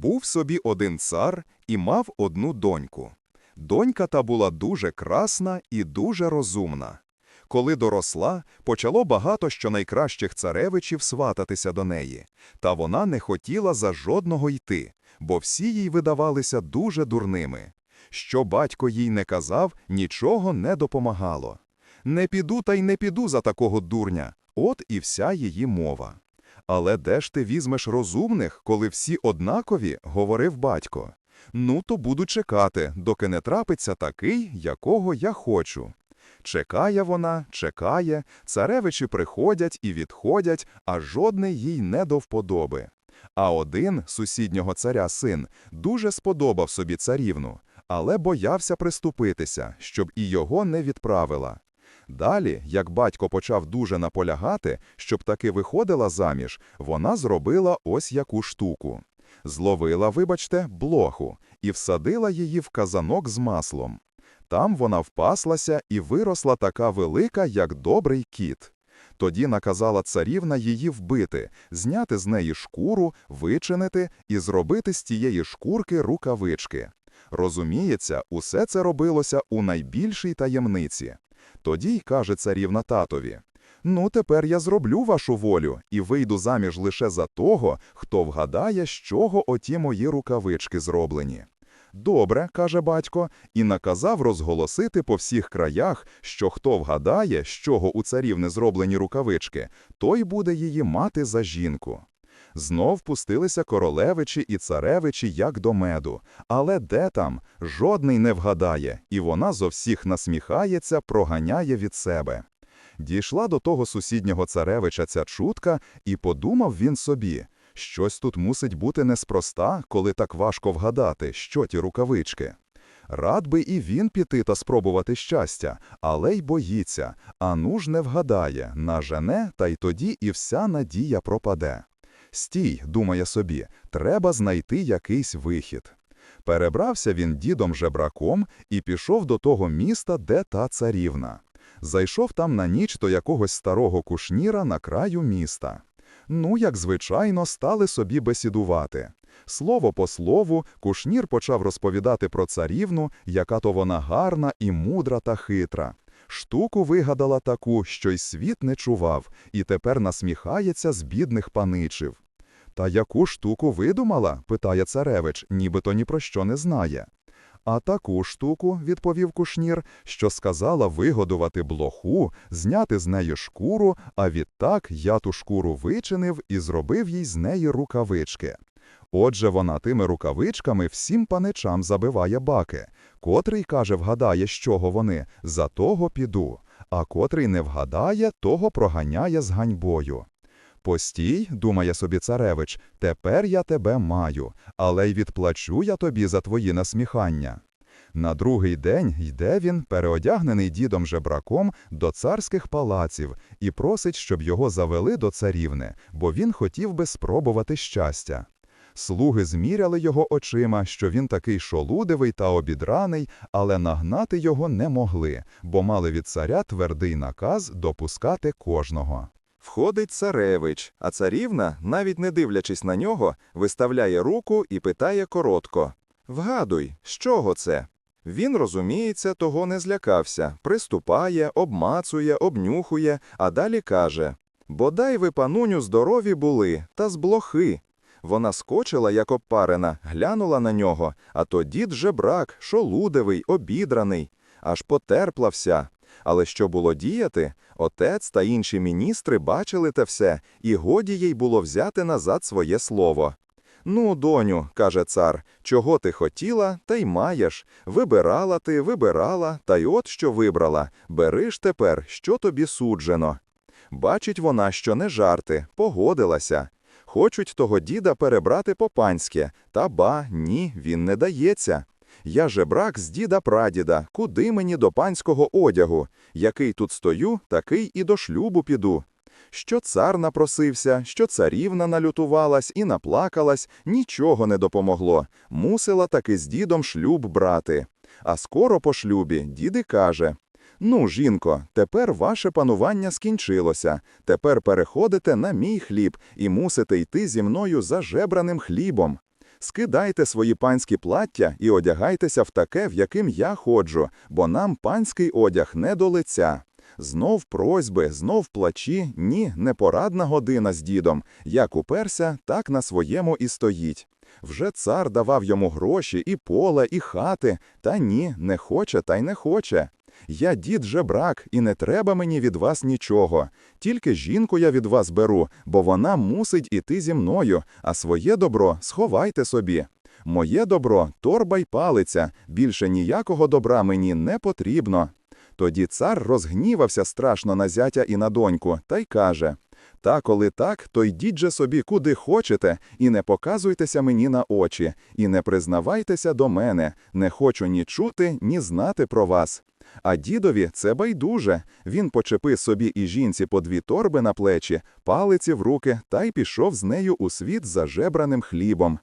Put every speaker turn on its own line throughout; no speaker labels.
Був собі один цар і мав одну доньку. Донька та була дуже красна і дуже розумна. Коли доросла, почало багато що найкращих царевичів свататися до неї, та вона не хотіла за жодного йти, бо всі їй видавалися дуже дурними. Що батько їй не казав, нічого не допомагало. Не піду та й не піду за такого дурня, от і вся її мова. Але де ж ти візьмеш розумних, коли всі однакові, говорив батько. Ну, то буду чекати, доки не трапиться такий, якого я хочу. Чекає вона, чекає, царевичі приходять і відходять, а жодний їй не до вподоби. А один, сусіднього царя син, дуже сподобав собі царівну, але боявся приступитися, щоб і його не відправила. Далі, як батько почав дуже наполягати, щоб таки виходила заміж, вона зробила ось яку штуку. Зловила, вибачте, блоху і всадила її в казанок з маслом. Там вона впаслася і виросла така велика, як добрий кіт. Тоді наказала царівна її вбити, зняти з неї шкуру, вичинити і зробити з тієї шкурки рукавички. Розуміється, усе це робилося у найбільшій таємниці. Тоді й каже царівна татові: Ну, тепер я зроблю вашу волю і вийду заміж лише за того, хто вгадає, з чого оті мої рукавички зроблені. Добре, каже батько, і наказав розголосити по всіх краях, що хто вгадає, з чого у царівни зроблені рукавички, той буде її мати за жінку. Знов пустилися королевичі і царевичі як до меду, але де там жодний не вгадає, і вона зо всіх насміхається, проганяє від себе. Дійшла до того сусіднього царевича ця чутка, і подумав він собі, щось тут мусить бути неспроста, коли так важко вгадати, що ті рукавички. Рад би і він піти та спробувати щастя, але й боїться, а ну ж не вгадає, нажене, та й тоді і вся надія пропаде. Стій, думає собі, треба знайти якийсь вихід. Перебрався він дідом жебраком і пішов до того міста, де та царівна. Зайшов там на ніч до якогось старого кушніра на краю міста. Ну, як звичайно, стали собі бесідувати. Слово по слову, кушнір почав розповідати про царівну, яка то вона гарна і мудра та хитра. Штуку вигадала таку, що й світ не чував, і тепер насміхається з бідних паничів. Та яку штуку видумала? питає царевич, нібито ні про що не знає. А таку штуку, відповів кушнір, що сказала вигодувати блоху, зняти з неї шкуру, а відтак я ту шкуру вичинив і зробив їй з неї рукавички. Отже, вона тими рукавичками всім паничам забиває баки. Котрий, каже, вгадає, з чого вони, за того піду, а котрий не вгадає, того проганяє з ганьбою. Постій, думає собі царевич, тепер я тебе маю, але й відплачу я тобі за твої насміхання. На другий день йде він, переодягнений дідом жебраком, до царських палаців і просить, щоб його завели до царівни, бо він хотів би спробувати щастя. Слуги зміряли його очима, що він такий шолудивий та обідраний, але нагнати його не могли, бо мали від царя твердий наказ допускати кожного.
Входить царевич, а царівна, навіть не дивлячись на нього, виставляє руку і питає коротко: Вгадуй, з чого це? Він, розуміється, того не злякався, приступає, обмацує, обнюхує, а далі каже: Бодай ви, пануню, здорові були, та з блохи. Вона скочила, як опарена, глянула на нього, а то дід жебрак, шолудевий, обідраний, аж потерпла вся. Але що було діяти, отець та інші міністри бачили те все, і годі їй було взяти назад своє слово. Ну, доню, каже цар, чого ти хотіла, та й маєш. Вибирала ти, вибирала, та й от що вибрала. Бери ж тепер, що тобі суджено. Бачить вона, що не жарти, погодилася. Хочуть того діда перебрати по панське, та ба, ні, він не дається. Я жебрак з діда прадіда, куди мені до панського одягу? Який тут стою, такий і до шлюбу піду. Що цар напросився, що царівна налютувалась і наплакалась, нічого не допомогло. Мусила таки з дідом шлюб брати. А скоро по шлюбі діди каже: Ну, жінко, тепер ваше панування скінчилося. Тепер переходите на мій хліб і мусите йти зі мною за жебраним хлібом. Скидайте свої панські плаття і одягайтеся в таке, в яким я ходжу, бо нам панський одяг не до лиця. Знов просьби, знов плачі, ні, непорадна година з дідом. Як уперся, так на своєму і стоїть. Вже цар давав йому гроші, і поле, і хати, та ні, не хоче та й не хоче. Я дід жебрак, і не треба мені від вас нічого. Тільки жінку я від вас беру, бо вона мусить іти зі мною, а своє добро сховайте собі. Моє добро торба й палиця, більше ніякого добра мені не потрібно. Тоді цар розгнівався страшно на зятя і на доньку, та й каже: Та коли так, то йдіть же собі куди хочете, і не показуйтеся мені на очі, і не признавайтеся до мене, не хочу ні чути, ні знати про вас. А дідові це байдуже. Він почепив собі і жінці по дві торби на плечі, палиці в руки та й пішов з нею у світ за жебраним хлібом.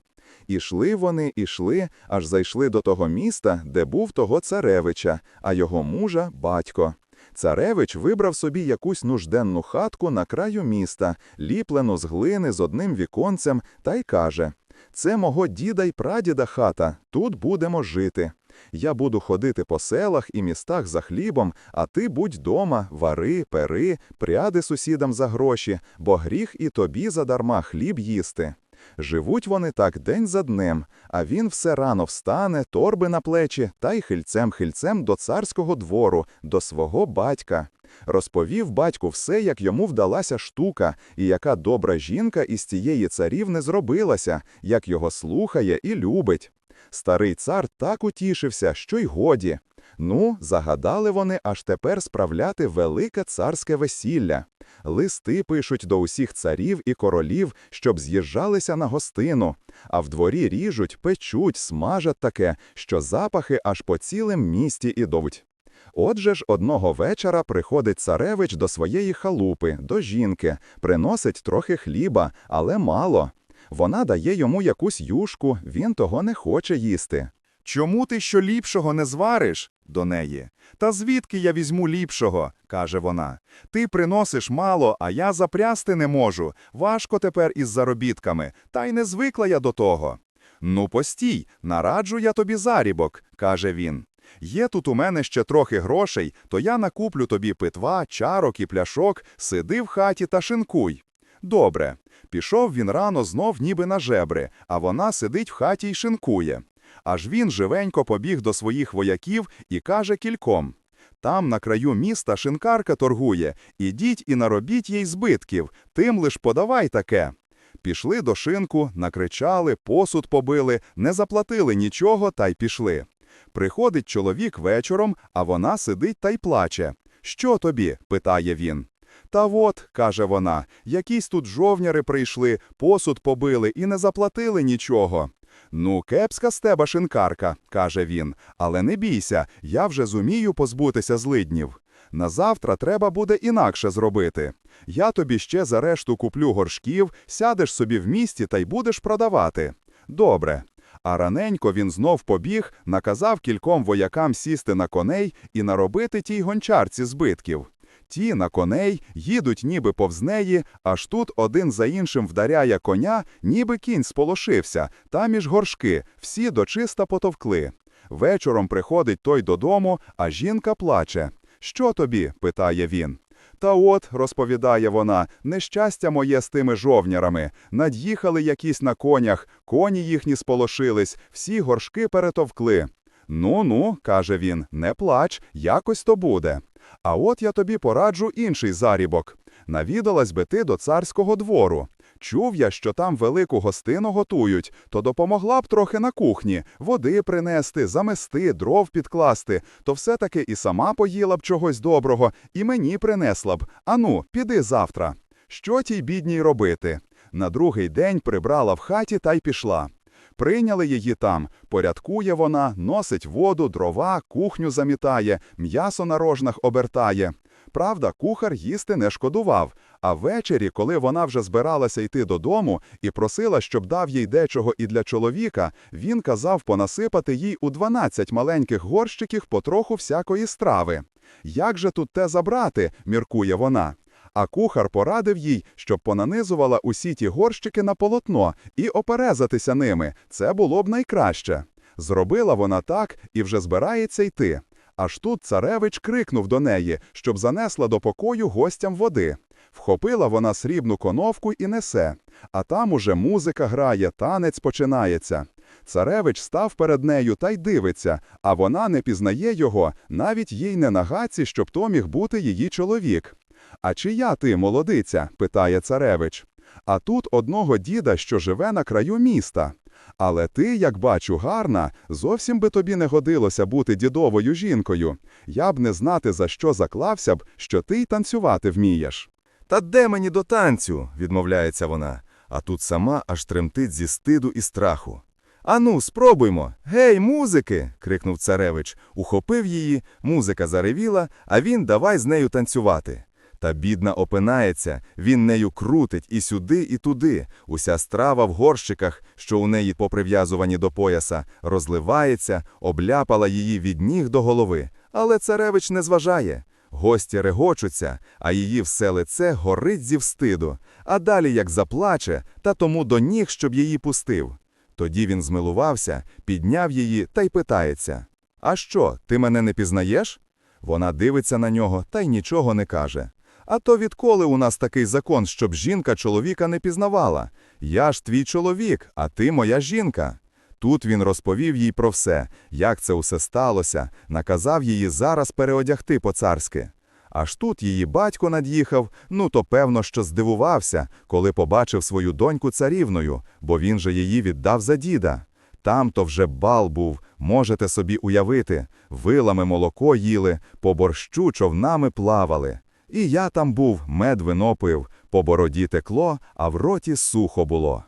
Ішли вони, ішли, аж зайшли до того міста, де був того царевича, а його мужа батько. Царевич вибрав собі якусь нужденну хатку на краю міста, ліплену з глини з одним віконцем, та й каже: Це мого діда й прадіда хата, тут будемо жити. Я буду ходити по селах і містах за хлібом, а ти будь дома, вари, пери, пряди сусідам за гроші, бо гріх і тобі задарма хліб їсти. Живуть вони так день за днем, а він все рано встане, торби на плечі та й хильцем-хильцем до царського двору, до свого батька. Розповів батьку все, як йому вдалася штука, і яка добра жінка із цієї царівни зробилася, як його слухає і любить. Старий цар так утішився, що й годі. Ну, загадали вони аж тепер справляти велике царське весілля. Листи пишуть до усіх царів і королів, щоб з'їжджалися на гостину, а в дворі ріжуть, печуть, смажать таке, що запахи аж по цілим місті ідуть. Отже ж, одного вечора приходить царевич до своєї халупи, до жінки, приносить трохи хліба, але мало. Вона дає йому якусь юшку, він того не хоче їсти.
Чому ти що ліпшого не звариш? до неї. Та звідки я візьму ліпшого? каже вона. Ти приносиш мало, а я запрясти не можу. Важко тепер із заробітками, та й не звикла я до того. Ну, постій, нараджу я тобі зарібок, каже він. Є тут у мене ще трохи грошей, то я накуплю тобі питва, чарок і пляшок, сиди в хаті та шинкуй. Добре. Пішов він рано знов ніби на жебри, а вона сидить в хаті й шинкує. Аж він живенько побіг до своїх вояків і каже кільком. Там на краю міста шинкарка торгує, ідіть і наробіть їй збитків, тим лиш подавай таке. Пішли до шинку, накричали, посуд побили, не заплатили нічого та й пішли. Приходить чоловік вечором, а вона сидить та й плаче. Що тобі? питає він. Та от, каже вона, якісь тут жовняри прийшли, посуд побили і не заплатили нічого. Ну, кепська з тебе шинкарка, каже він, але не бійся, я вже зумію позбутися злиднів. На завтра треба буде інакше зробити. Я тобі ще за решту куплю горшків, сядеш собі в місті та й будеш продавати. Добре. А раненько він знов побіг, наказав кільком воякам сісти на коней і наробити тій гончарці збитків. Ті на коней їдуть ніби повз неї, аж тут один за іншим вдаряє коня, ніби кінь сполошився, та між горшки, всі дочиста потовкли. Вечором приходить той додому, а жінка плаче. Що тобі? питає він. Та от, розповідає вона, нещастя моє з тими жовнярами. Над'їхали якісь на конях, коні їхні сполошились, всі горшки перетовкли. Ну ну, каже він, не плач, якось то буде. А от я тобі пораджу інший зарібок. Навідалась би ти до царського двору. Чув я, що там велику гостину готують, то допомогла б трохи на кухні, води принести, замести, дров підкласти, то все-таки і сама поїла б чогось доброго, і мені принесла б. Ану, піди завтра. Що тій бідній робити? На другий день прибрала в хаті та й пішла. Прийняли її там, порядкує вона, носить воду, дрова, кухню замітає, м'ясо на рожнах обертає. Правда, кухар їсти не шкодував, а ввечері, коли вона вже збиралася йти додому і просила, щоб дав їй дечого і для чоловіка, він казав понасипати їй у 12 маленьких горщиків потроху всякої страви. Як же тут те забрати, міркує вона.
А кухар порадив їй, щоб понанизувала усі ті горщики на полотно і оперезатися ними. Це було б найкраще. Зробила вона так і вже збирається йти. Аж тут царевич крикнув до неї, щоб занесла до покою гостям води. Вхопила вона срібну коновку і несе, а там уже музика грає, танець починається. Царевич став перед нею та й дивиться, а вона не пізнає його, навіть їй не на гаці, щоб то міг бути її чоловік. А чия ти, молодиця? питає царевич. А тут одного діда, що живе на краю міста. Але ти, як бачу, гарна, зовсім би тобі не годилося бути дідовою жінкою. Я б не знати, за що заклався б, що ти й танцювати вмієш.
Та де мені до танцю? відмовляється вона, а тут сама аж тремтить зі стиду і страху. Ану, спробуймо. Гей, музики. крикнув царевич, ухопив її, музика заревіла, а він давай з нею танцювати. Та бідна опинається, він нею крутить і сюди, і туди. Уся страва в горщиках, що у неї поприв'язувані до пояса, розливається, обляпала її від ніг до голови. Але царевич не зважає. Гості регочуться, а її все лице горить зі встиду, а далі як заплаче, та тому до ніг, щоб її пустив. Тоді він змилувався, підняв її та й питається: А що, ти мене не пізнаєш? Вона дивиться на нього та й нічого не каже. А то відколи у нас такий закон, щоб жінка чоловіка не пізнавала? Я ж твій чоловік, а ти моя жінка. Тут він розповів їй про все, як це усе сталося, наказав її зараз переодягти по-царськи. Аж тут її батько над'їхав, ну то певно, що здивувався, коли побачив свою доньку царівною, бо він же її віддав за діда. Там то вже бал був, можете собі уявити, вилами молоко їли, по борщу човнами плавали. І я там був, мед вино пив, по бороді текло, а в роті сухо було.